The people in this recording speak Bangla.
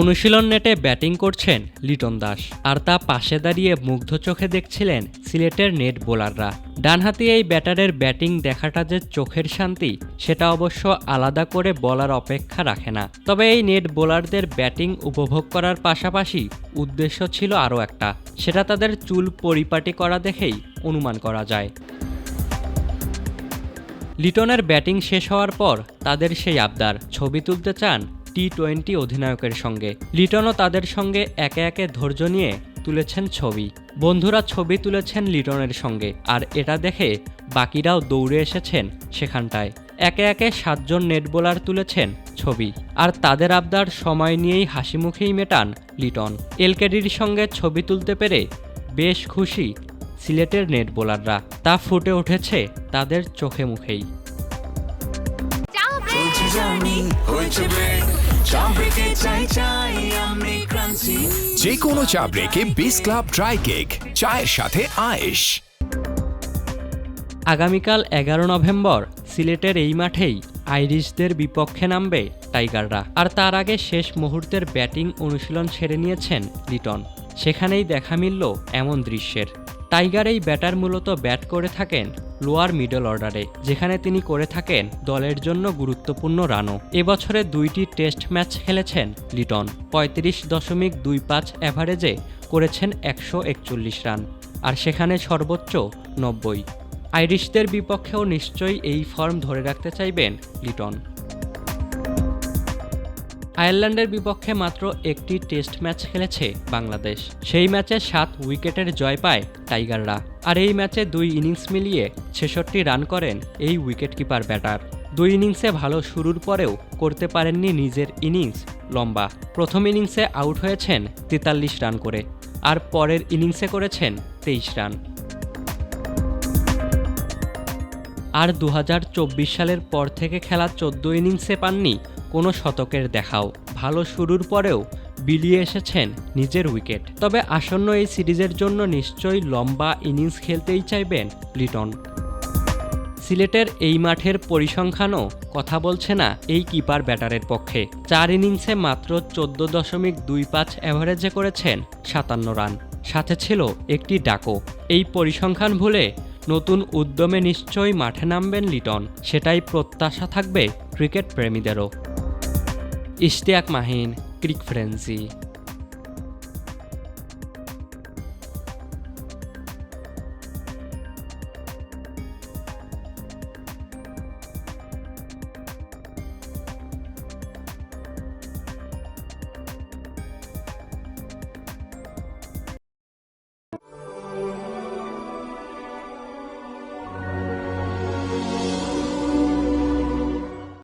অনুশীলন নেটে ব্যাটিং করছেন লিটন দাস আর তা পাশে দাঁড়িয়ে মুগ্ধ চোখে দেখছিলেন সিলেটের নেট বোলাররা। ডানহাতি এই ব্যাটারের ব্যাটিং দেখাটা যে চোখের শান্তি, সেটা অবশ্য আলাদা করে বলার অপেক্ষা রাখে না। তবে এই নেট বোলারদের ব্যাটিং উপভোগ করার পাশাপাশি উদ্দেশ্য ছিল আরও একটা, সেটা তাদের চুল পরিপাটি করা দেখেই অনুমান করা যায়। লিটনের ব্যাটিং শেষ হওয়ার পর তাদের সেই আবদার, ছবি তুলতে চান টি টোয়েন্টি অধিনায়কের সঙ্গে। লিটনও তাদের সঙ্গে একে একে ধৈর্য নিয়ে তুলেছেন ছবি। বন্ধুরা ছবি তুলেছেন লিটনের সঙ্গে, আর এটা দেখে বাকিরাও দৌড়ে এসেছেন সেখানটায়। একে একে সাতজন নেট বোলার তুলেছেন ছবি, আর তাদের আবদার সময় নিয়েই হাসি মুখেই মেটান লিটন। এলকেডির সঙ্গে ছবি তুলতে পেরে বেশ খুশি সিলেটের নেট বোলাররা। তা ফুটে উঠেছে তাদের চোখে মুখেই। চাই চাই আমি ক্রান্তি। যে কোনো চা ব্রেকে বিস ক্লাব ড্রাই কেক চায়ের সাথে আয়েশ। আগামীকাল এগারো নভেম্বর সিলেটের এই মাঠেই আইরিশদের বিপক্ষে নামবে টাইগাররা। আর তার আগে শেষ মুহূর্তের ব্যাটিং অনুশীলন সেরে নিয়েছেন লিটন। সেখানেই দেখা মিলল এমন দৃশ্যের। টাইগার এই ব্যাটার মূলত ব্যাট করে থাকেন লোয়ার মিডল অর্ডারে, যেখানে তিনি করে থাকেন দলের জন্য গুরুত্বপূর্ণ রানও। এবছরে দুইটি টেস্ট ম্যাচ খেলেছেন লিটন, পঁয়ত্রিশ দশমিক দুই পাঁচ অ্যাভারেজে করেছেন একশো একচল্লিশ রান, আর সেখানে সর্বোচ্চ নব্বই। আইরিশদের বিপক্ষেও নিশ্চয়ই এই ফর্ম ধরে রাখতে চাইবেন লিটন। আয়ারল্যান্ডের বিপক্ষে মাত্র একটি টেস্ট ম্যাচ খেলেছে বাংলাদেশ। সেই ম্যাচে সাত উইকেটের জয় পায় টাইগাররা। আর এই ম্যাচে দুই ইনিংস মিলিয়ে ছেষট্টি রান করেন এই উইকেটকিপার ব্যাটার। দুই ইনিংসে ভালো শুরুর পরেও করতে পারেননি নিজের ইনিংস লম্বা। প্রথম ইনিংসে আউট হয়েছেন তেতাল্লিশ রান করে, আর পরের ইনিংসে করেছেন তেইশ রান। আর দু হাজার চব্বিশ সালের পর থেকে খেলা চোদ্দ ইনিংসে পাননি কোনো শতকের দেখাও। ভালো শুরুর পরেও বিলিয়ে এসেছেন নিজের উইকেট। তবে আসন্ন এই সিরিজের জন্য নিশ্চয়ই লম্বা ইনিংস খেলতেই চাইবেন লিটন সিলেটের এই মাঠের পরিসংখ্যানও কথা বলছে না এই কিপার ব্যাটারের পক্ষে। চার ইনিংসে মাত্র চোদ্দ দশমিক দুই পাঁচ অ্যাভারেজে করেছেন সাতান্ন রান। সাথে ছিল একটি ডাকো। এই পরিসংখ্যান ভুলে নতুন উদ্যমে নিশ্চয়ই মাঠে নামবেন লিটন। সেটাই প্রত্যাশা থাকবে cricket প্রেমীদেরও। Ishtiaque Mahin Greek frenzy.